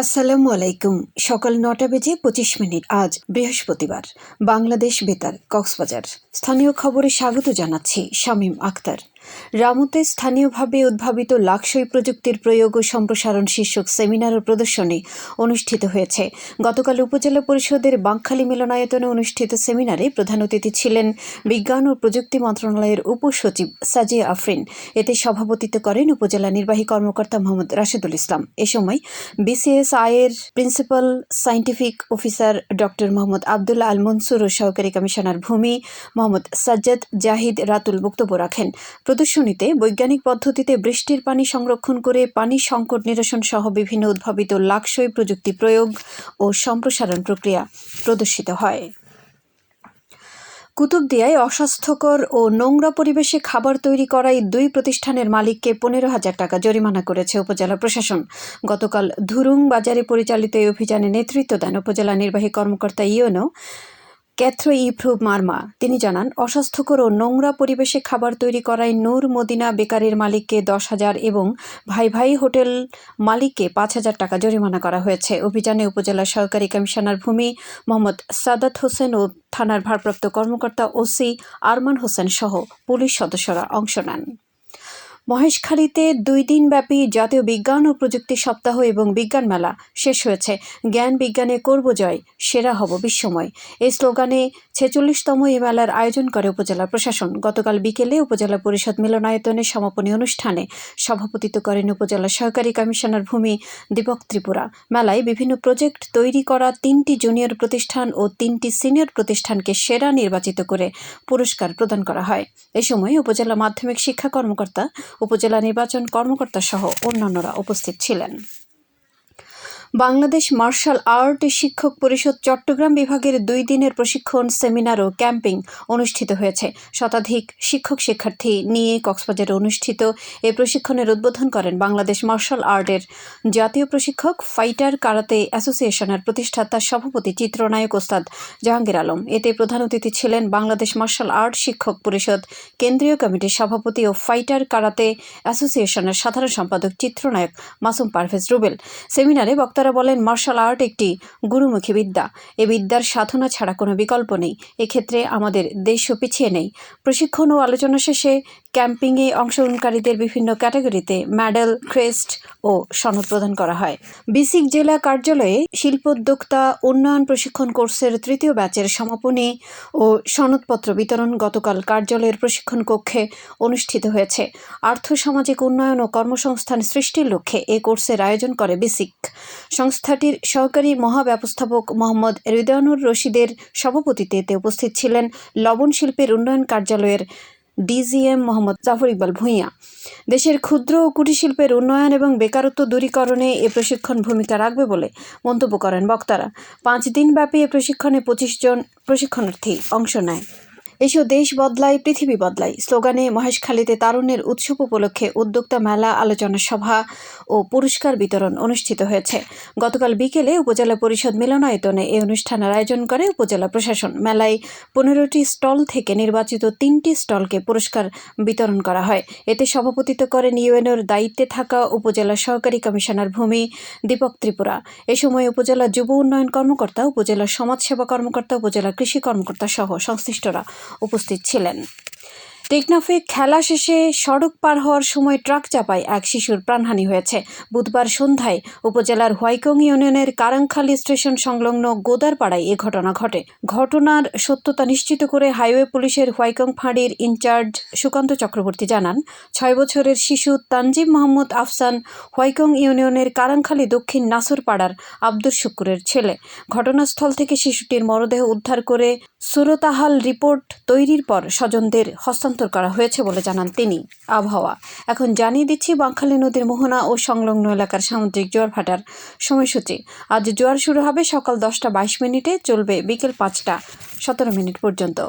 আসসালামু আলাইকুম। সকাল নটা বেজে পঁচিশ মিনিট, আজ বৃহস্পতিবার। বাংলাদেশ বেতার, কক্সবাজার। স্থানীয় খবরে স্বাগত জানাচ্ছি শামীম আক্তার। রামুতে স্থানীয়ভাবে উদ্ভাবিত লাক্সই প্রযুক্তির প্রয়োগ ও সম্প্রসারণ শীর্ষক সেমিনার ও প্রদর্শনী অনুষ্ঠিত হয়েছে। গতকাল উপজেলা পরিষদের বাঁকখালী মিলনায়তনে অনুষ্ঠিত সেমিনারে প্রধান অতিথি ছিলেন বিজ্ঞান ও প্রযুক্তি মন্ত্রণালয়ের উপসচিব সাজিয়া আফরিন। এতে সভাপতিত্ব করেন উপজেলা নির্বাহী কর্মকর্তা মোহাম্মদ রাশেদুল ইসলাম। এ সময় বিসিএস আয়ের principal scientific officer doctor Mohammad Abdullah Al Mansur ও সহকারী কমিশনার ভূমি মোহাম্মদ সাজ্জাদ জাহিদ রাতুল বক্তব্য রাখেন। প্রদর্শনীতে বৈজ্ঞানিক পদ্ধতিতে বৃষ্টির পানি সংরক্ষণ করে পানি সংকট নিরসন সহ বিভিন্ন উদ্ভাবিত লাক্সই প্রযুক্তি প্রয়োগ ও সম্প্রসারণ প্রক্রিয়া প্রদর্শিত হয়। কুতুবদিয়ায় অস্বাস্থ্যকর ও নোংরা পরিবেশে খাবার তৈরি করায় দুই প্রতিষ্ঠানের মালিককে পনেরো হাজার টাকা জরিমানা করেছে উপজেলা প্রশাসন। গতকাল ধুরুং বাজারে পরিচালিত এই অভিযানে নেতৃত্ব দেন উপজেলা নির্বাহী কর্মকর্তা ইউনো ক্যাথ্রো ইভ্রু মার্মা। তিনি জানান, অস্বাস্থ্যকর ও নোংরা পরিবেশে খাবার তৈরি করায় নূর মদিনা বেকারির মালিককে দশ হাজার এবং ভাই ভাই হোটেল মালিককে পাঁচ হাজার টাকা জরিমানা করা হয়েছে। অভিযানে উপজেলা সহকারী কমিশনার ভূমি মোহাম্মদ সাদাত হোসেন ও থানার ভারপ্রাপ্ত কর্মকর্তা ওসি আরমান হোসেন সহ পুলিশ সদস্যরা অংশ নেন। মহেশখালীতে দুই দিনব্যাপী জাতীয় বিজ্ঞান ও প্রযুক্তি সপ্তাহ এবং বিজ্ঞান মেলা শেষ হয়েছে। জ্ঞান বিজ্ঞানে করব জয়, সেরা হব বিশ্বময়। এই স্লোগানে ছেচল্লিশতম এই মেলার আয়োজন করে উপজেলা প্রশাসন। গতকাল বিকেলে উপজেলা পরিষদ মিলনায়তনে সমাপনী অনুষ্ঠানে সভাপতিত্ব করেন উপজেলা সহকারী কমিশনার ভূমি দীপক ত্রিপুরা। মেলায় বিভিন্ন প্রজেক্ট তৈরি করা তিনটি জুনিয়র প্রতিষ্ঠান ও তিনটি সিনিয়র প্রতিষ্ঠানকে সেরা নির্বাচিত করে পুরস্কার প্রদান করা হয়। এ সময় উপজেলা মাধ্যমিক শিক্ষা কর্মকর্তা উপজেলা নির্বাচন কর্মকর্তা সহ অন্যান্যরা উপস্থিত ছিলেন। বাংলাদেশ মার্শাল আর্ট শিক্ষক পরিষদ চট্টগ্রাম বিভাগের দুই দিনের প্রশিক্ষণ সেমিনার ও ক্যাম্পিং অনুষ্ঠিত হয়েছে। শতাধিক শিক্ষক শিক্ষার্থী নিয়ে কক্সবাজারে অনুষ্ঠিত এই প্রশিক্ষণের উদ্বোধন করেন বাংলাদেশ মার্শাল আর্টের জাতীয় প্রশিক্ষক ফাইটার কারাতে অ্যাসোসিয়েশনের প্রতিষ্ঠাতা সভাপতি চিত্রনায়ক ওস্তাদ জাহাঙ্গীর আলম। এতে প্রধান অতিথি ছিলেন বাংলাদেশ মার্শাল আর্ট শিক্ষক পরিষদ কেন্দ্রীয় কমিটির সভাপতি ও ফাইটার কারাতে অ্যাসোসিয়েশনের সাধারণ সম্পাদক চিত্রনায়ক মাসুম পারভেজ রুবেল। সেমিনারে বক্তারা বলেন, মার্শাল আর্ট একটি গুরুমুখী বিদ্যা। এ বিদ্যার সাধনা ছাড়া কোনো বিকল্প নেই। এক্ষেত্রে আমাদের দেশও পিছিয়ে নেই। প্রশিক্ষণ ও আলোচনা শেষে ক্যাম্পিংয়ে অংশগ্রহণকারীদের বিভিন্ন ক্যাটাগরিতে মেডেল, ক্রেস্ট ও সনদ প্রদান করা হয়। বিসিক জেলা কার্যালয়ে শিল্পোদ্যোক্তা উন্নয়ন প্রশিক্ষণ কোর্সের তৃতীয় ব্যাচের সমাপনী ও সনদপত্র বিতরণ গতকাল কার্যালয়ের প্রশিক্ষণ কক্ষে অনুষ্ঠিত হয়েছে। আর্থ সামাজিক উন্নয়ন ও কর্মসংস্থান সৃষ্টির লক্ষ্যে এ কোর্সের আয়োজন করে বিসিক। সংস্থাটির সহকারী মহাব্যবস্থাপক মোহাম্মদ হৃদয়ানুর রশিদের সভাপতিত্বে উপস্থিত ছিলেন লবণ শিল্পের উন্নয়ন কার্যালয়ের ডিজিএম মোহাম্মদ জাফর ইকবাল ভূঁইয়া। দেশের ক্ষুদ্র ও কুটির শিল্পের উন্নয়ন এবং বেকারত্ব দূরীকরণে এ প্রশিক্ষণ ভূমিকা রাখবে বলে মন্তব্য করেন বক্তারা। পাঁচ দিনব্যাপী এ প্রশিক্ষণে পঁচিশ জন প্রশিক্ষণার্থী অংশ নেয়। এসো দেশ বদলায় পৃথিবী বদলায় স্লোগানে মহেশখালীতে তারুণ্যের উৎসব উপলক্ষে উদ্যোক্তা মেলা, আলোচনা সভা ও পুরস্কার বিতরণ অনুষ্ঠিত হয়েছে। গতকাল বিকেলে উপজেলা পরিষদ মিলনায়তনে এই অনুষ্ঠানের আয়োজন করে উপজেলা প্রশাসন। মেলায় পনেরোটি স্টল থেকে নির্বাচিত তিনটি স্টলকে পুরস্কার বিতরণ করা হয়। এতে সভাপতিত্ব করেন ইউএনওর দায়িত্বে থাকা উপজেলা সহকারী কমিশনার ভূমি দীপক ত্রিপুরা। এ সময় উপজেলা যুব উন্নয়ন কর্মকর্তা, উপজেলা সমাজসেবা কর্মকর্তা, উপজেলা কৃষি কর্মকর্তা সহ সংশ্লিষ্টরা উপস্থিত ছিলেন। টেকনাফে খেলা শেষে সড়ক পার হওয়ার সময় ট্রাক চাপায় এক শিশুর প্রাণহানি হয়েছে। বুধবার সন্ধ্যায় উপজেলার হোয়াইকং ইউনিয়নের কারাংখালী স্টেশন সংলগ্ন গোদারপাড়ায় এ ঘটনা ঘটে। ঘটনার সত্যতা নিশ্চিত করে হাইওয়ে পুলিশের হোয়াইকং ফাঁড়ির ইনচার্জ সুকান্ত চক্রবর্তী জানান, ছয় বছরের শিশু তানজিম মোহাম্মদ আফসান হোয়াইকং ইউনিয়নের কারাংখালী দক্ষিণ নাসরপাড়ার আব্দুর শুক্কুরের ছেলে। ঘটনাস্থল থেকে শিশুটির মরদেহ উদ্ধার করে সুরতাহাল রিপোর্ট তৈরির পর স্বজনদের হস্তান্তর করা হয়েছে বলে জানান তিনি। আবহাওয়া। এখন জানিয়ে দিচ্ছি, বাঁকখালী নদীর মোহনা ও সংলগ্ন এলাকার সামুদ্রিক জোয়ার ভাটার সময়সূচি। আজ জোয়ার শুরু হবে সকাল দশটা বাইশ মিনিটে, চলবে বিকেল পাঁচটা সতেরো মিনিট পর্যন্ত।